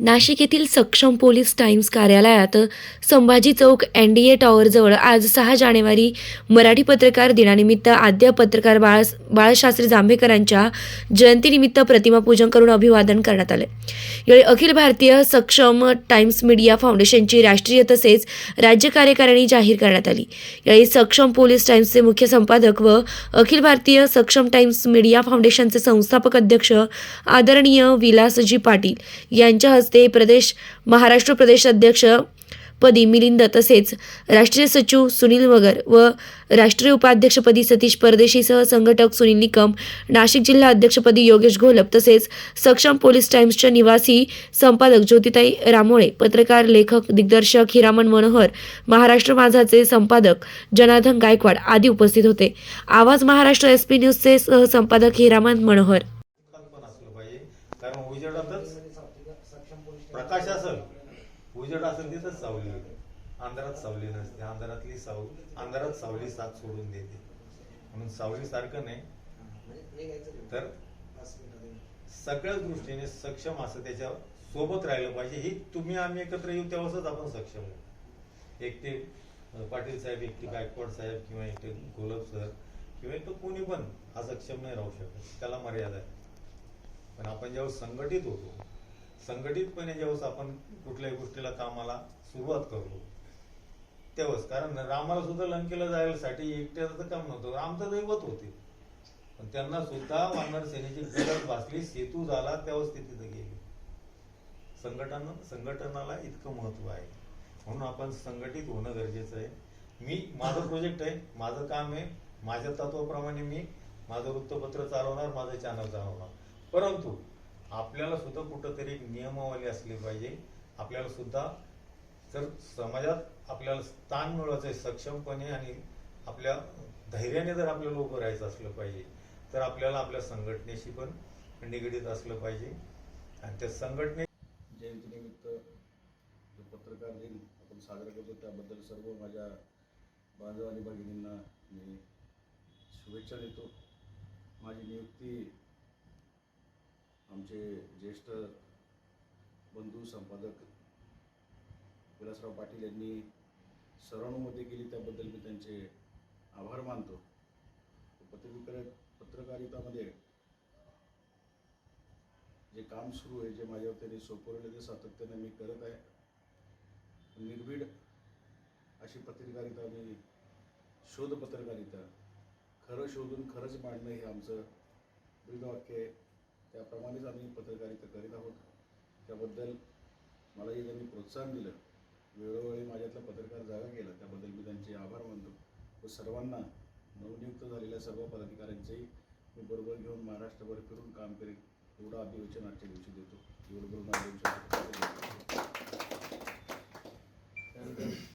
नाशिक येथील सक्षम police times कार्यालयात संभाजी चौक एन डी ए टॉवरजवळ आज सहा जानेवारी मराठी पत्रकार दिनानिमित्त आद्य पत्रकार बाळ बाळशास्त्री जांभेकरांच्या जयंतीनिमित्त प्रतिमापूजन करून अभिवादन करण्यात आले. यावेळी अखिल भारतीय सक्षम टाइम्स मीडिया फाउंडेशनची राष्ट्रीय तसेच राज्य कार्यकारिणी जाहीर करण्यात आली. यावेळी सक्षम पोलीस टाइम्सचे मुख्य संपादक व अखिल भारतीय सक्षम टाइम्स मीडिया फाउंडेशनचे संस्थापक अध्यक्ष आदरणीय विलासजी पाटील यांच्या हस्ते प्रदेश महाराष्ट्र प्रदेश अध्यक्ष पदी मिलिंद तसेच राष्ट्रीय सचिव सुनील मगर व राष्ट्रीय उपाध्यक्षपदी सतीश परदेशीसह संघटक सुनील निकम नाशिक जिल्हा अध्यक्षपदी योगेश घोलप तसेच सक्षम पोलीस टाइम्सच्या निवासी संपादक ज्योतिताई रामोळे पत्रकार लेखक दिग्दर्शक हिरामन मनोहर महाराष्ट्र माझाचे संपादक जनार्दन गायकवाड आदी उपस्थित होते. आवाज महाराष्ट्र एस पी न्यूजचे सहसंपादक हिरामन मनोहर. कारण उजेडातच प्रकाश असेल उजेड असेल तिथंच सावली अंधारात सावली नसते. अंधारातली साव अंधारात सावली साथ सोडून देते. म्हणून सावली सारखं नाही. तर सगळ्याच दृष्टीने सक्षम असं त्याच्या सोबत राहिलं पाहिजे. ही तुम्ही आम्ही एकत्र येऊ तेव्हाच आपण सक्षम होऊ. एकटे पाटील साहेब एकटे गायकवाड साहेब किंवा एकटे गोलब सर किंवा एकटं कोणी पण हा सक्षम नाही राहू शकत. त्याला मर्यादा आहे. पण आपण जेव्हा संघटित होतो संघटितपणे जेव्हा आपण कुठल्याही गोष्टीला कामाला सुरुवात करतो तेव्हाच कारण रामाला सुद्धा लंकेला जायसाठी एकट्याचं काम नव्हतं राम तर दैवत होते. पण त्यांना सुद्धा वानर सेनेची गरज भासली सेतू झाला तेव्हाच ते तिथे गेले. संघटन संघटनाला इतकं महत्त्व आहे. म्हणून आपण संघटित होणं गरजेचं आहे. मी माझं प्रोजेक्ट आहे माझं काम आहे माझ्या तत्वाप्रमाणे मी माझं वृत्तपत्र चालवणार माझं चॅनल चालवणार. परंतु आपल्याला सुद्धा कुठंतरी एक नियमावली असली पाहिजे. आपल्याला सुद्धा जर समाजात आपल्याला स्थान मिळवायचं आहे सक्षमपणे आणि आपल्या धैर्याने जर आपल्याला उभं राहायचं असलं पाहिजे तर आपल्याला आपल्या संघटनेशी पण निगडीत असलं पाहिजे. आणि त्या संघटने जयंतीनिमित्त जो पत्रकार दिन आपण साजरा करतो त्याबद्दल सर्व माझ्या बांधव आणि भगिनींना मी शुभेच्छा देतो. माझी नियुक्ती आमचे ज्येष्ठ बंधू संपादक विलासराव पाटील यांनी सरावमध्ये केली त्याबद्दल मी त्यांचे आभार मानतो. पत्रकार पत्रकारितामध्ये जे काम सुरू आहे जे माझ्यावर त्यांनी सोपवलेलं ते सातत्याने मी करत आहे. निर्भीड अशी पत्रकारिता मी शोध पत्रकारिता खरं शोधून खरंच मांडणं हे आमचं ब्रीदवाक्य आहे. त्याप्रमाणेच आम्ही पत्रकारिता करीत आहोत. त्याबद्दल मलाही त्यांनी प्रोत्साहन दिलं. वेळोवेळी माझ्यातला पत्रकार जागा केला. त्याबद्दल मी त्यांचे आभार मानतो. व सर्वांना नवनियुक्त झालेल्या सर्व पदाधिकाऱ्यांचेही मी बरोबर घेऊन महाराष्ट्रभर फिरून काम करेन एवढं अभिवचन आजच्या दिवशी देतो. एवढं बरोबर त्यानंतर